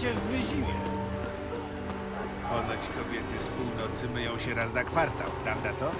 cię w wyzimie. Ponoć kobiety z północy myją się raz na kwartał, prawda to?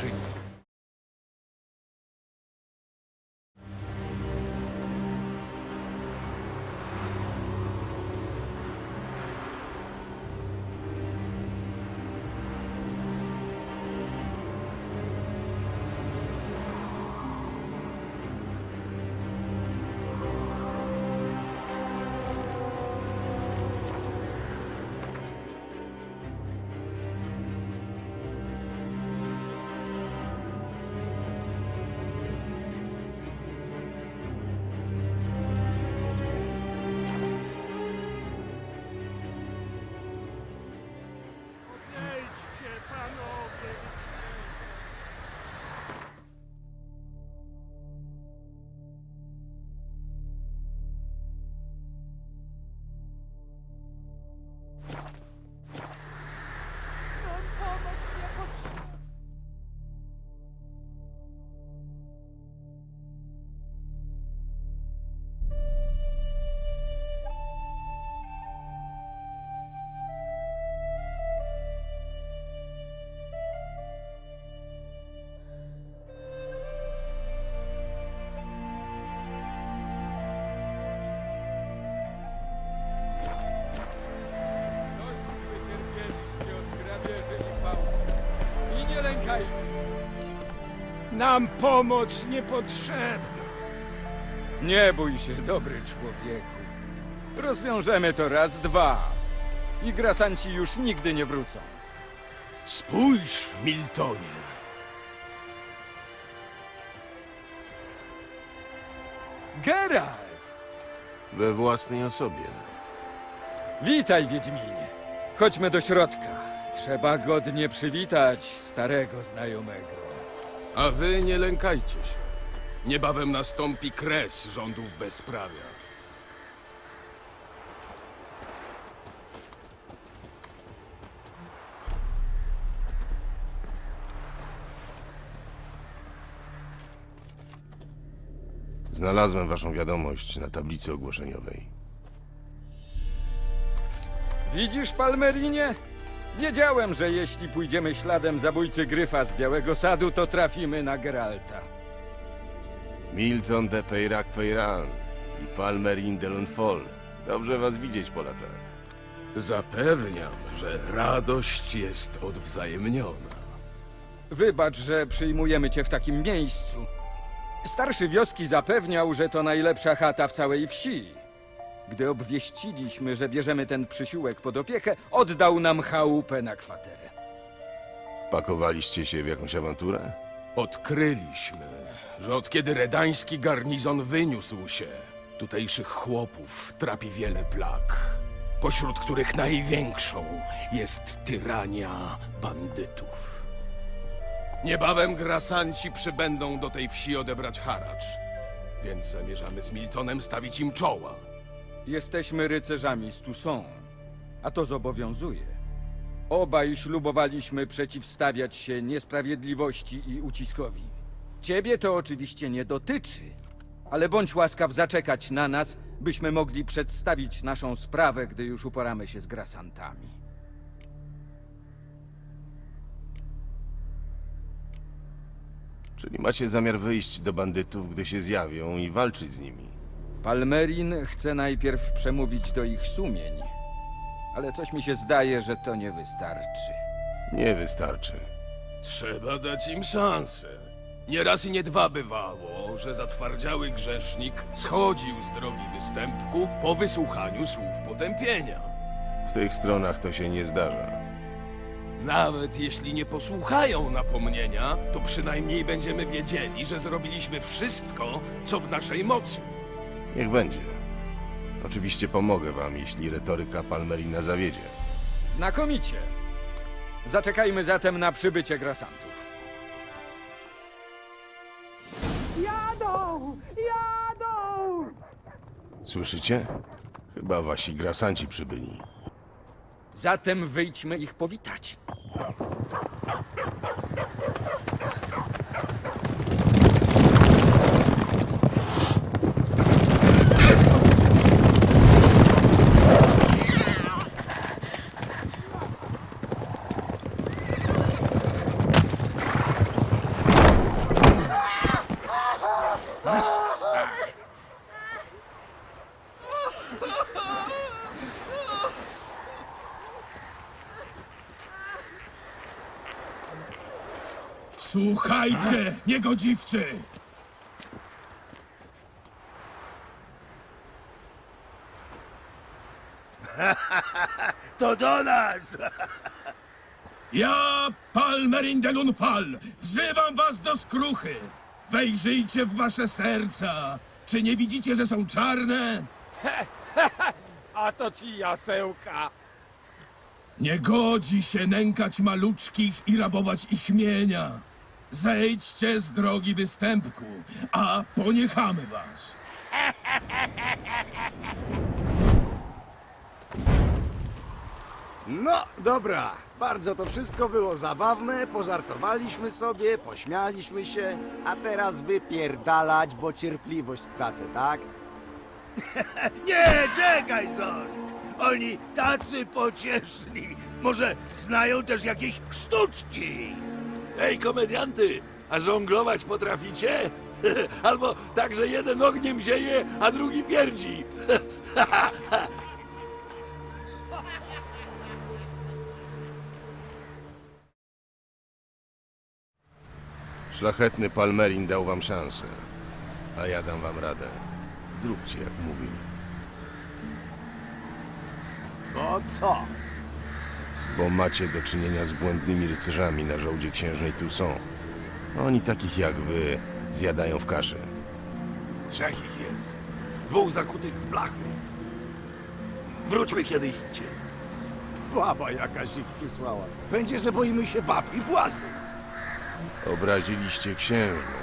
жінці. Nie lękajcie się. Nam pomoc nie potrzebna. Nie bój się, dobry człowieku. Rozwiążemy to raz, dwa. I grasanci już nigdy nie wrócą. Spójrz, Miltonie. Geralt! We własnej osobie. Witaj, Wiedźminie. Chodźmy do środka. Trzeba godnie przywitać starego znajomego. A wy nie lękajcie się. Niebawem nastąpi kres rządów bezprawia. Znalazłem waszą wiadomość na tablicy ogłoszeniowej. Widzisz, Palmerinie? Wiedziałem, że jeśli pójdziemy śladem zabójcy Gryfa z Białego Sadu, to trafimy na Geralta. Milton de Peyrac Peyran i Palmerin de Lonfol. Dobrze was widzieć po latach. Zapewniam, że radość jest odwzajemniona. Wybacz, że przyjmujemy cię w takim miejscu. Starszy wioski zapewniał, że to najlepsza chata w całej wsi. Gdy obwieściliśmy, że bierzemy ten przysiłek pod opiekę, oddał nam chałupę na kwaterę. Wpakowaliście się w jakąś awanturę? Odkryliśmy, że od kiedy redański garnizon wyniósł się, tutejszych chłopów trapi wiele plag, pośród których największą jest tyrania bandytów. Niebawem grasanci przybędą do tej wsi odebrać haracz, więc zamierzamy z Miltonem stawić im czoła. Jesteśmy rycerzami z Toussaint, a to zobowiązuje. Obaj ślubowaliśmy przeciwstawiać się niesprawiedliwości i uciskowi. Ciebie to oczywiście nie dotyczy, ale bądź łaskaw zaczekać na nas, byśmy mogli przedstawić naszą sprawę, gdy już uporamy się z grasantami. Czyli macie zamiar wyjść do bandytów, gdy się zjawią i walczyć z nimi. Palmerin chce najpierw przemówić do ich sumień, ale coś mi się zdaje, że to nie wystarczy. Nie wystarczy. Trzeba dać im szansę. Nie raz i nie dwa bywało, że zatwardziały grzesznik schodził z drogi występku po wysłuchaniu słów potępienia. W tych stronach to się nie zdarza. Nawet jeśli nie posłuchają napomnienia, to przynajmniej będziemy wiedzieli, że zrobiliśmy wszystko, co w naszej mocy. Niech będzie. Oczywiście pomogę wam, jeśli retoryka Palmerina zawiedzie. Znakomicie. Zaczekajmy zatem na przybycie grasantów. Jadą! Jadą! Słyszycie? Chyba wasi grasanci przybyli. Zatem wyjdźmy ich powitać. Słuchajcie, niegodziwcy! To do nas! Ja, Palmerin de Lunfal, wzywam was do skruchy. Wejrzyjcie w wasze serca. Czy nie widzicie, że są czarne? A to ci jasełka! Nie godzi się nękać maluczkich i rabować ich mienia. Zejdźcie z drogi występku, a poniechamy was. No, dobra. Bardzo to wszystko było zabawne, pożartowaliśmy sobie, pośmialiśmy się, a teraz wypierdalać, bo cierpliwość stracę, tak? Nie, czekaj, Zork! Oni tacy pocieszni. Może znają też jakieś sztuczki? Ej, komedianty, a żonglować potraficie? Albo tak, że jeden ogniem zieje, a drugi pierdzi. Szlachetny Palmerin dał wam szansę, a ja dam wam radę. Zróbcie jak mówił. No co? Bo macie do czynienia z błędnymi rycerzami na żołdzie księżnej Toussaint. Oni takich jak wy zjadają w kaszy. Trzech ich jest. Dwóch zakutych w blachy. Wróćmy kiedy indziej. Baba jakaś ich przysłała. Będzie, że boimy się bab i błaznów. Obraziliście księżną.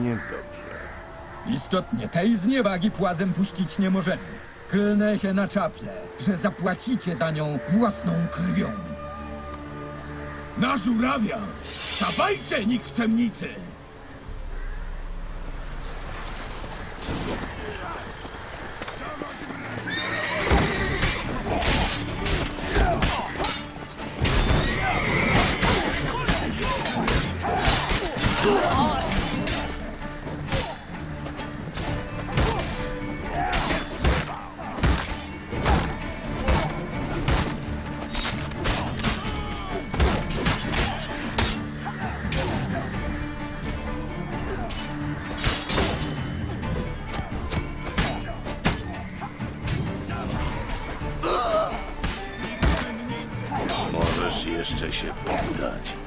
Niedobrze. Istotnie, tej zniewagi płazem puścić nie możemy. Klnę się na czaple, że zapłacicie za nią własną krwią. Na żurawia! Dawajcie, nikczemnicy! Się poddać.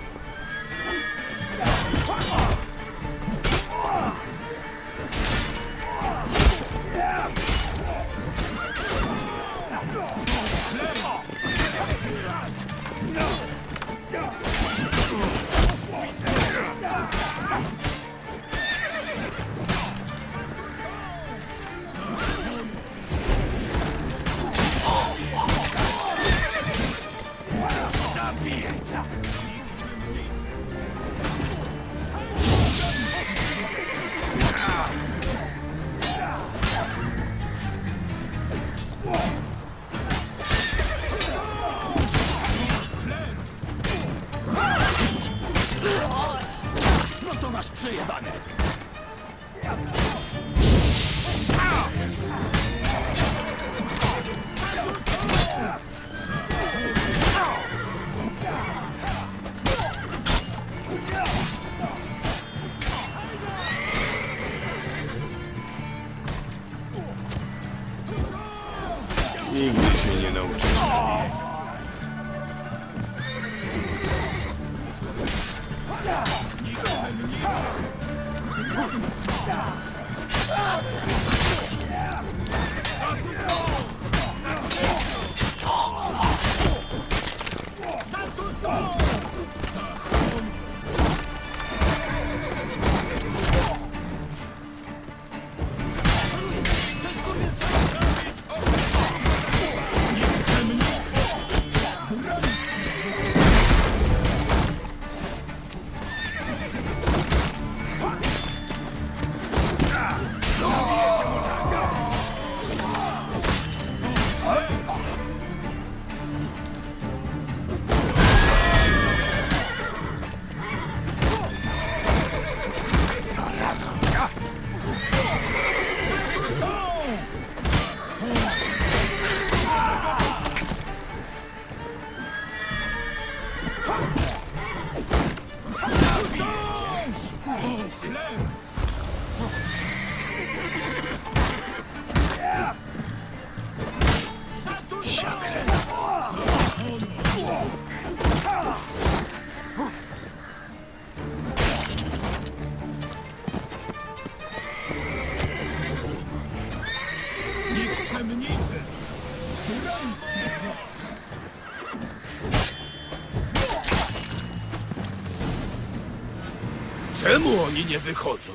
Czemu oni nie wychodzą?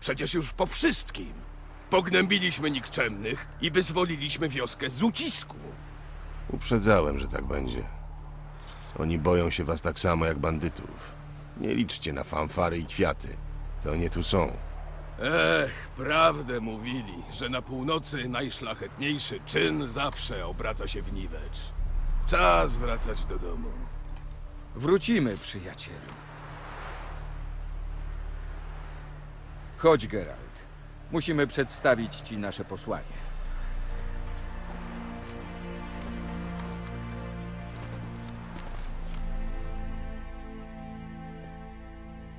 Przecież już po wszystkim. Pognębiliśmy nikczemnych i wyzwoliliśmy wioskę z ucisku. Uprzedzałem, że tak będzie. Oni boją się was tak samo jak bandytów. Nie liczcie na fanfary i kwiaty. To nie tu są. Ech, prawdę mówili, że na północy najszlachetniejszy czyn zawsze obraca się w niwecz. Czas wracać do domu. Wrócimy, przyjacielu. Chodź, Geralt. Musimy przedstawić ci nasze posłanie.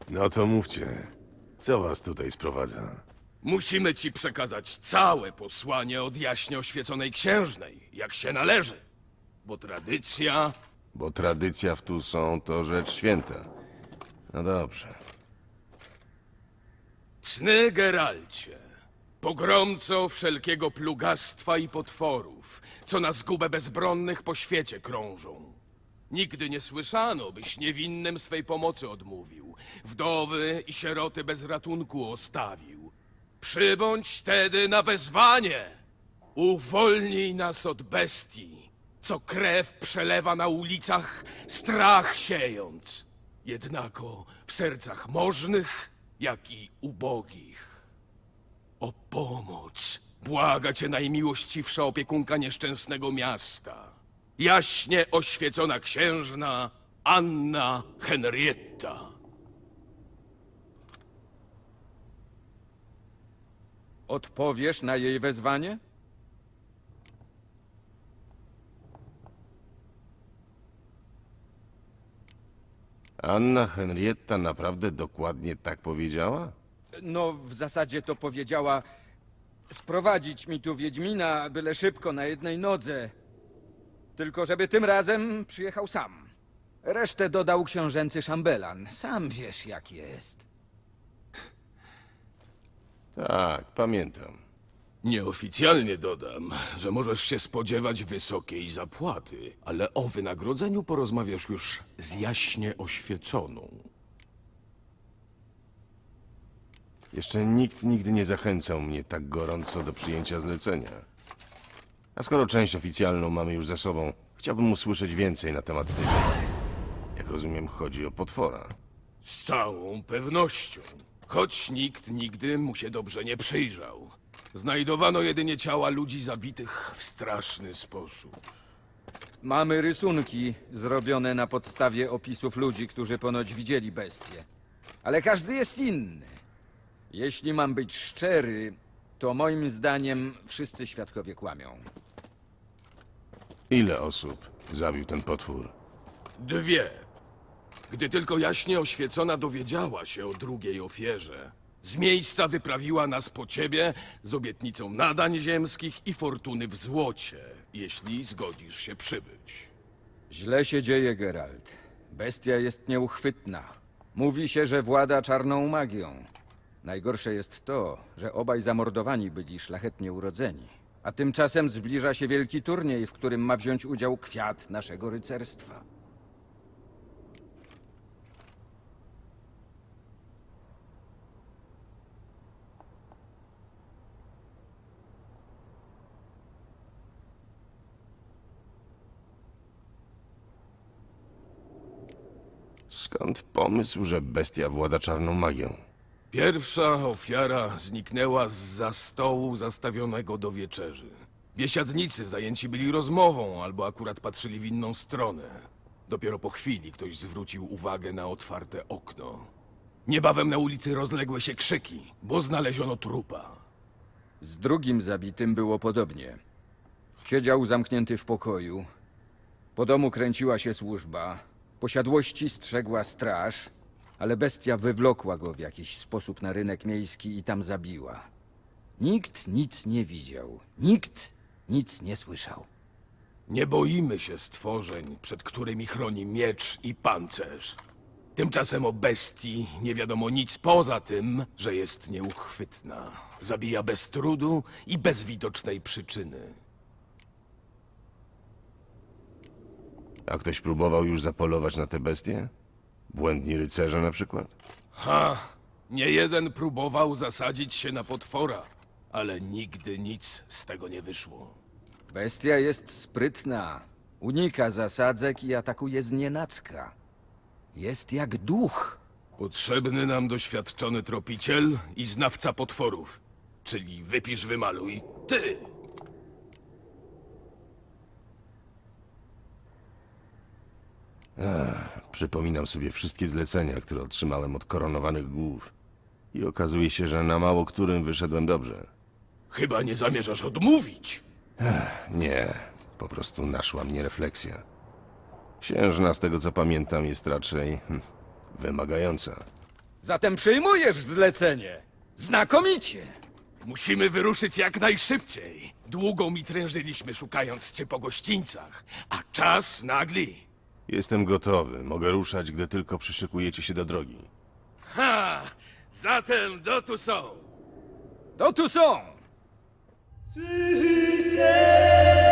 No to mówcie. Co was tutaj sprowadza? Musimy ci przekazać całe posłanie od jaśnie oświeconej księżnej, jak się należy. Bo tradycja Bo tradycja w tu są to rzecz święta. No dobrze. Cny Geralcie, pogromco wszelkiego plugastwa i potworów, co na zgubę bezbronnych po świecie krążą. Nigdy nie słyszano, byś niewinnym swej pomocy odmówił, wdowy i sieroty bez ratunku ostawił. Przybądź tedy na wezwanie! Uwolnij nas od bestii, co krew przelewa na ulicach, strach siejąc. Jednako w sercach możnych, jak i ubogich. O pomoc błaga cię najmiłościwsza opiekunka nieszczęsnego miasta. Jaśnie oświecona księżna Anna Henrietta. Odpowiesz na jej wezwanie? Anna Henrietta naprawdę dokładnie tak powiedziała? No, w zasadzie to powiedziała sprowadzić mi tu Wiedźmina, byle szybko, na jednej nodze. Tylko żeby tym razem przyjechał sam. Resztę dodał książęcy szambelan. Sam wiesz, jak jest. Tak, pamiętam. Nieoficjalnie dodam, że możesz się spodziewać wysokiej zapłaty, ale o wynagrodzeniu porozmawiasz już z jaśnie oświeconą. Jeszcze nikt nigdy nie zachęcał mnie tak gorąco do przyjęcia zlecenia. A skoro część oficjalną mamy już za sobą, chciałbym usłyszeć więcej na temat tej bestii. Jak rozumiem, chodzi o potwora. Z całą pewnością. Choć nikt nigdy mu się dobrze nie przyjrzał. Znajdowano jedynie ciała ludzi zabitych w straszny sposób. Mamy rysunki zrobione na podstawie opisów ludzi, którzy ponoć widzieli bestię. Ale każdy jest inny. Jeśli mam być szczery, to moim zdaniem wszyscy świadkowie kłamią. Ile osób zabił ten potwór? Dwie. Gdy tylko jaśnie oświecona dowiedziała się o drugiej ofierze, Z miejsca wyprawiła nas po ciebie z obietnicą nadań ziemskich i fortuny w złocie, jeśli zgodzisz się przybyć. Źle się dzieje, Geralt. Bestia jest nieuchwytna. Mówi się, że włada czarną magią. Najgorsze jest to, że obaj zamordowani byli szlachetnie urodzeni. A tymczasem zbliża się wielki turniej, w którym ma wziąć udział kwiat naszego rycerstwa. Skąd pomysł, że bestia włada czarną magią? Pierwsza ofiara zniknęła z za stołu zastawionego do wieczerzy. Biesiadnicy zajęci byli rozmową albo akurat patrzyli w inną stronę. Dopiero po chwili ktoś zwrócił uwagę na otwarte okno. Niebawem na ulicy rozległy się krzyki, bo znaleziono trupa. Z drugim zabitym było podobnie. Siedział zamknięty w pokoju. Po domu kręciła się służba. Posiadłości strzegła straż, ale bestia wywlokła go w jakiś sposób na rynek miejski i tam zabiła. Nikt nic nie widział. Nikt nic nie słyszał. Nie boimy się stworzeń, przed którymi chroni miecz i pancerz. Tymczasem o bestii nie wiadomo nic poza tym, że jest nieuchwytna. Zabija bez trudu i bez widocznej przyczyny. A ktoś próbował już zapolować na te bestie? Błędni rycerze na przykład? Ha! Nie jeden próbował zasadzić się na potwora, ale nigdy nic z tego nie wyszło. Bestia jest sprytna. Unika zasadzek i atakuje znienacka. Jest jak duch. Potrzebny nam doświadczony tropiciel i znawca potworów. Czyli wypisz, wymaluj. Ty! Przypominam sobie wszystkie zlecenia, które otrzymałem od koronowanych głów. I okazuje się, że na mało którym wyszedłem dobrze. Chyba nie zamierzasz odmówić. Nie, po prostu naszła mnie refleksja. Księżna, z tego co pamiętam, jest raczej hm, wymagająca. Zatem przyjmujesz zlecenie. Znakomicie. Musimy wyruszyć jak najszybciej. Długo mi trężyliśmy szukając cię po gościńcach, a czas nagli. Jestem gotowy, mogę ruszać, gdy tylko przyszykujecie się do drogi. Ha! Zatem do tu są. To tu są. Succès